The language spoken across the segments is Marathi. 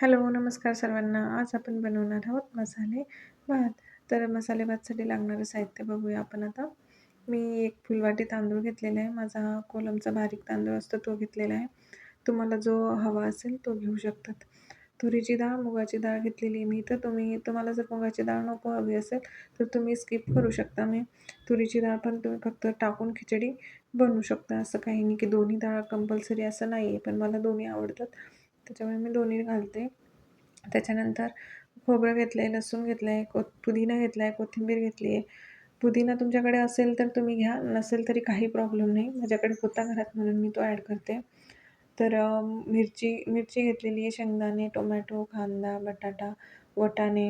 हॅलो नमस्कार सर्वांना. आज आपण बनवणार आहोत मसाले भात. तर मसाले भातसाठी लागणारं साहित्य बघूया आपण आता. मी एक फुलवाटी तांदूळ घेतलेला आहे. माझा कोलमचा बारीक तांदूळ असतो तो घेतलेला आहे. तुम्हाला जो हवा असेल तो घेऊ शकतात. तुरीची डाळ मुगाची डाळ घेतलेली मी तर तुम्ही तुम्हाला जर मुगाची डाळ नको हवी असेल तर तुम्ही स्किप करू शकता. मी तुरीची डाळ पण तुम्ही फक्त टाकून खिचडी बनवू शकता. असं काही नाही की दोन्ही डाळ कंपल्सरी असं नाही आहे पण मला दोन्ही आवडतात. त्याच्यामुळे मी दोन्ही घालते. त्याच्यानंतर खोबरं घेतलं आहे लसूण घेतलं आहे को पुदिना घेतला आहे कोथिंबीर घेतली आहे पुदिना तुमच्याकडे असेल तर तुम्ही घ्या नसेल तरी काही प्रॉब्लेम नाही. माझ्याकडे होता घरात म्हणून मी तो ॲड करते. तर मिरची मिरची घेतलेली आहे शेंगदाणे टोमॅटो कांदा बटाटा वटाणे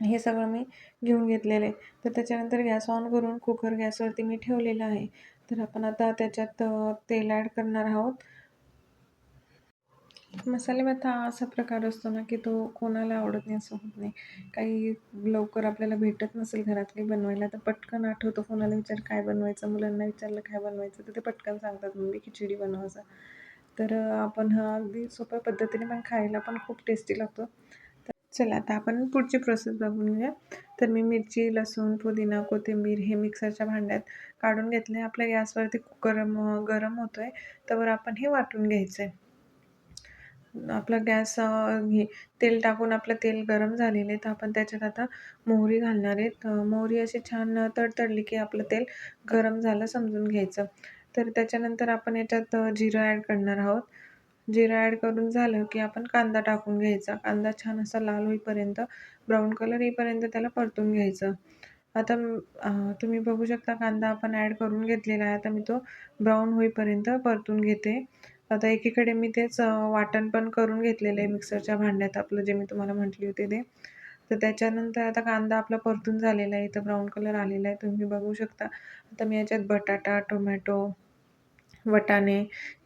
हे सगळं मी घेऊन घेतलेलं आहे तर त्याच्यानंतर गॅस ऑन करून कुकर गॅसवरती मी ठेवलेला आहे. तर आपण आता त्याच्यात तेल ॲड करणार आहोत. मसाले भात हा असा प्रकार असतो ना की तो कोणाला आवडत नाही असं होत नाही. काही लवकर आपल्याला भेटत नसेल घरातली बनवायला तर पटकन आठवतो कोणाला विचार काय बनवायचं मुलांना विचारलं काय बनवायचं तर ते पटकन सांगतात मम्मी खिचडी बनवायचं तर आपण हा अगदी सोप्या पद्धतीने पण खायला पण खूप टेस्टी लागतो. तर चला आता आपण पुढची प्रोसेस बघून घ्या तर मी मिरची लसूण पुदिना कोथिंबीर हे मिक्सरच्या भांड्यात काढून घेतले आपल्या गॅसवरती कुकर गरम होतो आहे त्यावर आपण हे वाटून घ्यायचं आहे आपला गॅस हे तेल टाकून आपलं तेल गरम झालेले तर आपण त्याच्यात आता मोहरी घालणार आहेत मोहरी अशी छान तडतडली की आपलं तेल गरम झालं समजून घ्यायचं. तर त्याच्यानंतर आपण याच्यात जिरं ॲड करणार आहोत. जिरं ॲड करून झालं की आपण कांदा टाकून घ्यायचा. कांदा छान असा लाल होईपर्यंत ब्राऊन कलर येईपर्यंत त्याला परतून घ्यायचं. आता तुम्ही बघू शकता कांदा आपण ॲड करून घेतलेला आहे. आता मी तो ब्राऊन होईपर्यंत परतून घेते. आता एकीकडे मी तेच वाटण पण करून घेतलेलं आहे मिक्सरच्या भांड्यात. आपलं जे मी तुम्हाला म्हटली होती ते. तर त्याच्यानंतर आता कांदा आपला परतून झालेला आहे. इथं ब्राऊन कलर आलेला आहे. तुम्ही बघू शकता. आता मी याच्यात बटाटा टोमॅटो वटाणे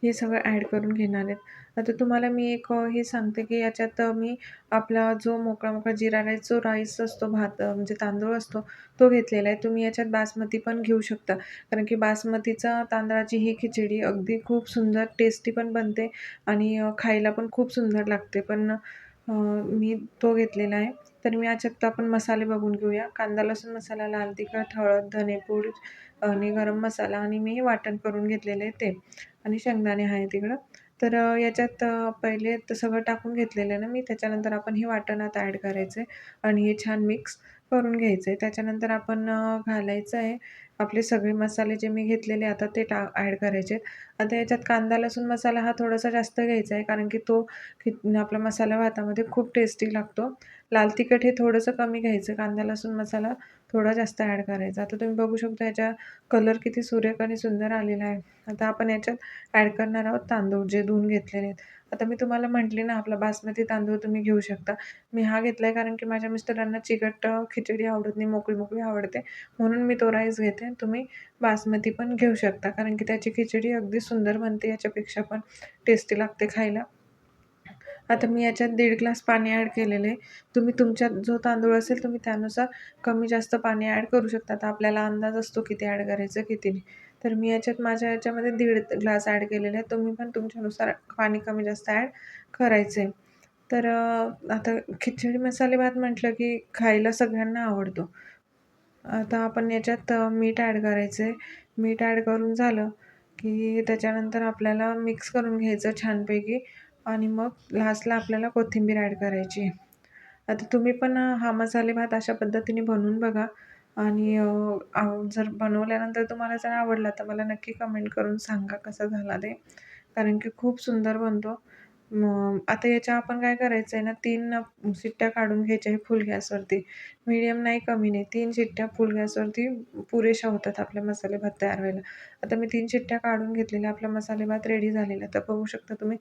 हे सगळं ॲड करून घेणार आहेत. आता तुम्हाला मी एक हे सांगते की याच्यात मी आपला जो मोकळा मोकळा जिरा राईस जो राईस असतो भात म्हणजे तांदूळ असतो तो घेतलेला आहे. तुम्ही याच्यात बासमती पण घेऊ शकता. कारण की बासमतीचा तांदळाची ही खिचडी अगदी खूप सुंदर टेस्टी पण बनते आणि खायला पण खूप सुंदर लागते. पण मी तो घेतलेला आहे. तर मी याच्यात आपण मसाले बघून घेऊया. कांदा लसूण मसाला लाल तिखट हळद धनेपूड आणि गरम मसाला आणि मी वाटण करून घेतलेले ते. आणि शेंगदाणे आहे तिकडं. तर याच्यात पहिले तर सगळं टाकून घेतलेलं आहे ना मी. त्याच्यानंतर आपण हे वाटण आता ॲड करायचं आहे आणि हे छान मिक्स करून घ्यायचं आहे त्याच्यानंतर आपण घालायचं आहे आपले सगळे मसाले जे मी घेतलेले आता ते टा ॲड करायचे. आता याच्यात कांदा लसूण मसाला हा थोडासा जास्त घ्यायचा आहे कारण की तो आपला मसाला भातामध्ये खूप टेस्टी लागतो. लाल तिखट हे थोडंसं कमी घ्यायचं. कांदा लसूण मसाला थोडा जास्त ॲड करायचा. आता तुम्ही बघू शकता याच्या कलर किती सुरेख आणि सुंदर आलेला आहे. आता आपण याच्यात ॲड करणार आहोत तांदूळ जे धुवून घेतलेले आहेत. आता मी तुम्हाला म्हटले ना आपला बासमती तांदूळ तुम्ही घेऊ शकता. मी हा घेतला आहे कारण की माझ्या मिस्टरांना चिकट खिचडी आवडत नाही मोकळी मोकळी आवडते. म्हणून मी तो राईस घेते तुम्ही बासमती पण घेऊ शकता. कारण की त्याची खिचडी अगदी सुंदर बनते याच्यापेक्षा पण टेस्टी लागते खायला. आता मी याच्यात दीड ग्लास पाणी ॲड केलेलं आहे. तुम्ही तुमच्यात जो तांदूळ असेल तुम्ही त्यानुसार कमी जास्त पाणी ॲड करू शकता. तर आपल्याला अंदाज असतो किती ॲड करायचं किती नाही. तर मी याच्यात माझ्या याच्यामध्ये दीड ग्लास ॲड केलेले आहे तुम्ही पण तुमच्यानुसार पाणी कमी जास्त ॲड करायचं. आहे तर आता खिचडी मसाले भात म्हटलं की खायला सगळ्यांना आवडतो. आता आपण याच्यात मीठ ॲड करायचं. आहे मीठ ॲड करून झालं की त्याच्यानंतर आपल्याला मिक्स करून घ्यायचं छानपैकी आणि मग लास्टला आपल्याला कोथिंबीर ॲड करायची. आता तुम्ही पण हा मसाले भात अशा पद्धतीने बनवून बघा. आणि जर बनवल्यानंतर तुम्हाला जर आवडला तर मला नक्की कमेंट करून सांगा कसा झाला ते. कारण की खूप सुंदर बनतो. मग आता याच्या आपण काय करायचं आहे ना तीन शिट्ट्या काढून घ्यायच्या आहे फुल गॅसवरती. मिडियम नाही कमी नाही. तीन शिट्ट्या फुल गॅसवरती पुरेशा होतात आपल्या मसाले भात तयार व्हायला. आता मी तीन शिट्ट्या काढून घेतलेल्या आपला मसाले भात रेडी झालेला तर बघू शकता तुम्ही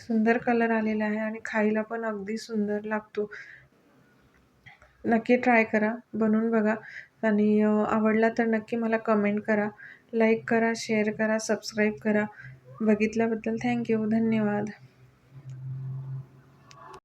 सुंदर कलर आलेला आहे आणि खायला पण अगदी सुंदर लागतो. नक्की ट्राय करा. बनवून बघा. आणि आवडला तर नक्की मला कमेंट करा लाईक करा शेअर करा सबस्क्राईब करा. बघितल्याबद्दल थँक्यू धन्यवाद.